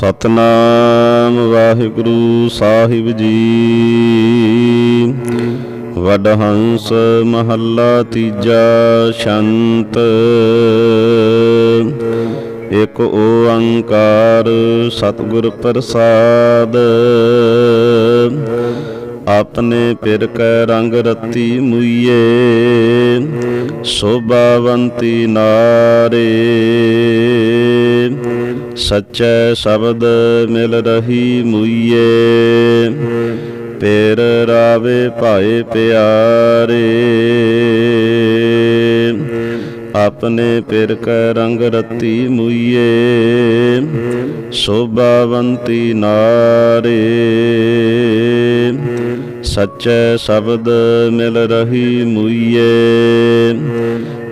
ਸਤਨਾਮ ਵਾਹਿਗੁਰੂ ਸਾਹਿਬ ਜੀ। ਵਡਹੰਸ ਮਹੱਲਾ ਤੀਜਾ ਸ਼ੰਤ। ਇਕ ਓੰਕਾਰ ਸਤਿਗੁਰ ਪ੍ਰਸਾਦ। ਆਪਣੇ ਪਿਰ ਕੈ ਰੰਗ ਰਤੀ ਮੁਈਏ, ਸੋਭਾਵੰਤੀ ਨਾਰੇ। ਸਚੈ ਸ਼ਬਦ ਮਿਲ ਰਹੀ ਮੁਈਏ, ਪੇਰ ਰਾਵੇ ਭਾਏ ਪਿਆਰੇ। ਆਪਣੇ ਪਿਰ ਕੈ ਰੰਗ ਰਤੀ ਮੁਈਏ, ਸੋਭਾਵੰਤੀ ਨਾਰੇ। ਸਚੈ ਸ਼ਬਦ ਮਿਲ ਰਹੀ ਮੁਈਏ,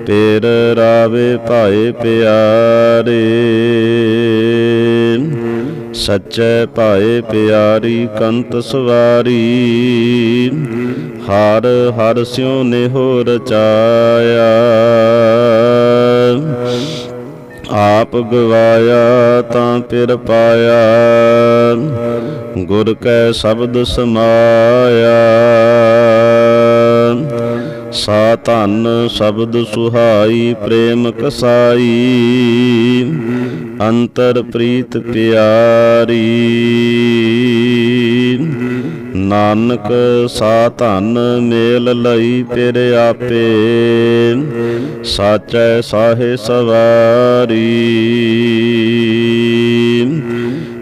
ਪੇਰ ਰਾਵੇ ਭਾਏ ਪਿਆਰੇ। ਸਚੈ ਭਾਏ ਪਿਆਰੀ ਕੰਤ ਸਵਾਰੀ, ਹਰ ਹਰ ਸਿਉ ਨਿਹੋ ਰਚਾਇਆ ਆਪ ਗਵਾਇਆ ਤਾਂ ਪਿਰ ਪਾਇਆ। ਗੁਰ ਕੈ ਸ਼ਬਦ ਸਮਾਇਆ। ਸਾ ਧਨ ਸ਼ਬਦ ਸੁਹਾਈ, ਪ੍ਰੇਮ ਕਸਾਈ। ਅੰਤਰ ਪ੍ਰੀਤ ਪਿਆਰੀ। ਨਾਨਕ ਸਾ ਧਨ ਮੇਲ ਲਈ ਫਿਰ ਆਪੇ। ਸਾਚੈ ਸਾਹੇ ਸਵਾਰੀ।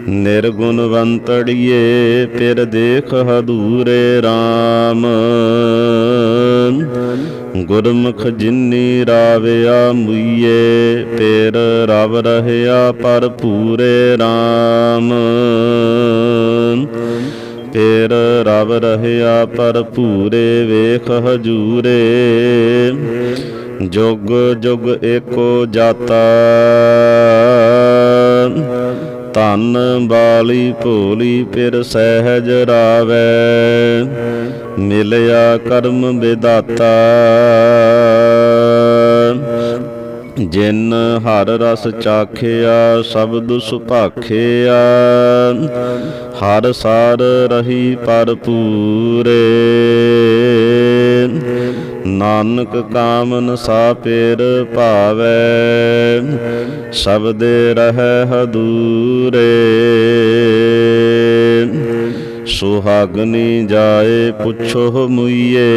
ਨਿਰਗੁਣਵੰਤੜੀਏ, ਫਿਰ ਦੇਖ ਹਦੂਰੇ RAM ਗੁਰਮੁਖ ਜਿਨੀ ਰਾਵਿਆ ਮੁਈਏ ਤੇਰ ਰਵ ਰਹਿਆ ਪਰ ਪੂਰੇ RAM ਫੇਰ ਰਵ ਰਹਿਆ ਪਰ ਪੂਰੇ ਵੇਖ ਹਜੂਰੇ। ਜੁਗ ਜੁਗ ਏਕੋ ਜਾਤਾ। ਧਨ ਬਾਲੀ ਭੋਲੀ ਪਿਰ ਸਹਿਜ ਰਾਵੈ। ਮਿਲਿਆ ਕਰਮ ਵਿਦਾਤਾ ਜਿਨ ਹਰ ਰਸ ਚਾਖਿਆ, ਸ਼ਬਦ ਸੁਭਾਖਿਆ, ਹਰ ਸਾਰ ਰਹੀ ਭਰਪੂਰੇ ਨਾਨਕ ਕਾਮਨ ਸਾ ਪੇਰ ਭਾਵੈ, ਸਬਦੇ ਰਹਿ ਹਦੂਰੇ। ਸੁਹਾਗਨੀ ਜਾਏ ਪੁੱਛੋ ਮੁਈਏ।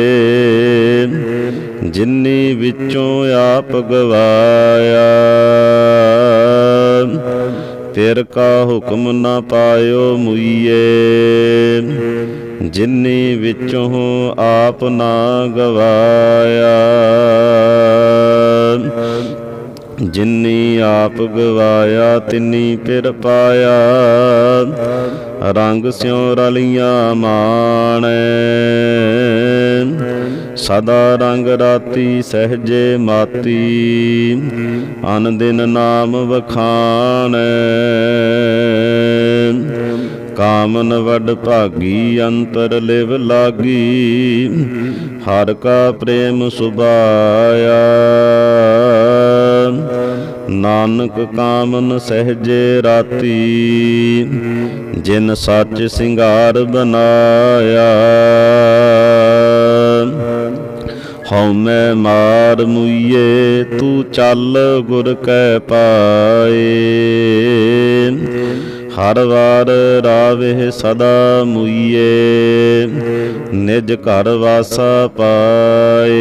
ਜਿੰਨੀ ਵਿੱਚੋਂ ਆਪ ਗਵਾਇਆ। ਫਿਰ ਕਾ ਹੁਕਮ ਨਾ ਪਾਇਓ ਮੁਈਏ। ਜਿੰਨੀ ਵਿੱਚੋਂ ਆਪ ਨਾ ਗਵਾਇਆ। ਜਿਨੀ ਆਪ ਗਵਾਇਆ, ਤਿਨੀ ਪਿਰ ਪਾਇਆ ਰੰਗ ਸਿਉ ਰਲੀਆਂ ਮਾਣੈ। ਸਦਾ ਰੰਗ ਰਾਤੀ ਸਹਜੇ ਮਾਤੀ। ਅਨ ਦਿਨ ਨਾਮ ਵਖਾਣ। ਕਾਮਨ ਵੱਡ ਭਾਗੀ, ਅੰਤਰ ਲਿਵ ਲਾਗੀ। ਹਰ ਕਾ ਪ੍ਰੇਮ ਸੁਭਾਇਆ। ਨਾਨਕ ਕਾਮਨ ਸਹਜੇ ਰਾਤੀ, ਜਿਨ ਸੱਚ ਸਿੰਗਾਰ ਬਨਾਇਆ। ਹਉ ਮੈਂ ਮਾਰ ਮੁਈਏ, ਤੂੰ ਚੱਲ ਗੁਰ ਕੈ ਪਾਏ। ਹਰ ਵਾਰ ਰਾਵੇ ਸਦਾ ਮੁਈਏ, ਨਿਜ ਘਰ ਵਾਸਾ ਪਾਏ।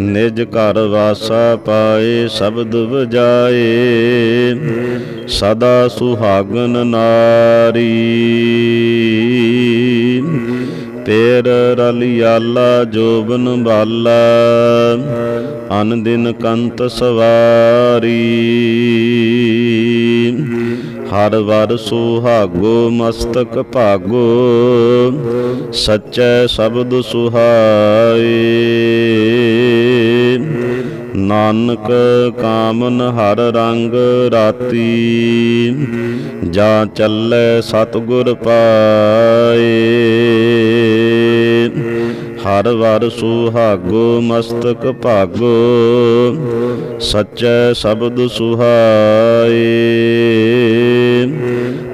ਨਿਜ ਘਰ ਵਾਸਾ ਪਾਏ ਸ਼ਬਦ ਵਜਾਏ, ਸਦਾ ਸੁਹਾਗਨ ਨਾਰੀ। ਤੇਰ ਰਲਿਆਲਾ ਜੋਬਨ ਬਾਲਾ ਅਨ ਦਿਨ ਕੰਤ ਸਵਾਰੀ। ਹਰ ਵਰ ਸੁਹਾਗੋ, ਮਸਤਕ ਭਾਗੋ, ਸਚੈ ਸ਼ਬਦ ਸੁਹਾਏ। ਨਾਨਕ ਕਾਮਨ ਹਰ ਰੰਗ ਰਾਤੀ, ਜਾਂ ਚੱਲੇ ਸਤਗੁਰ ਪਾਏ। ਹਰ ਵਰ ਸੁਹਾਗੋ ਮਸਤਕ ਭਾਗੋ, ਸਚੈ ਸ਼ਬਦ ਸੁਹਾਏ।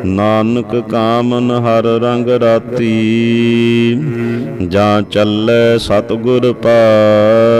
ਨਾਨਕ ਕਾਮਨ ਹਰ ਰੰਗ ਰਾਤੀ, ਜਾਂ ਚੱਲੇ ਸਤਿਗੁਰ ਪਾਏ।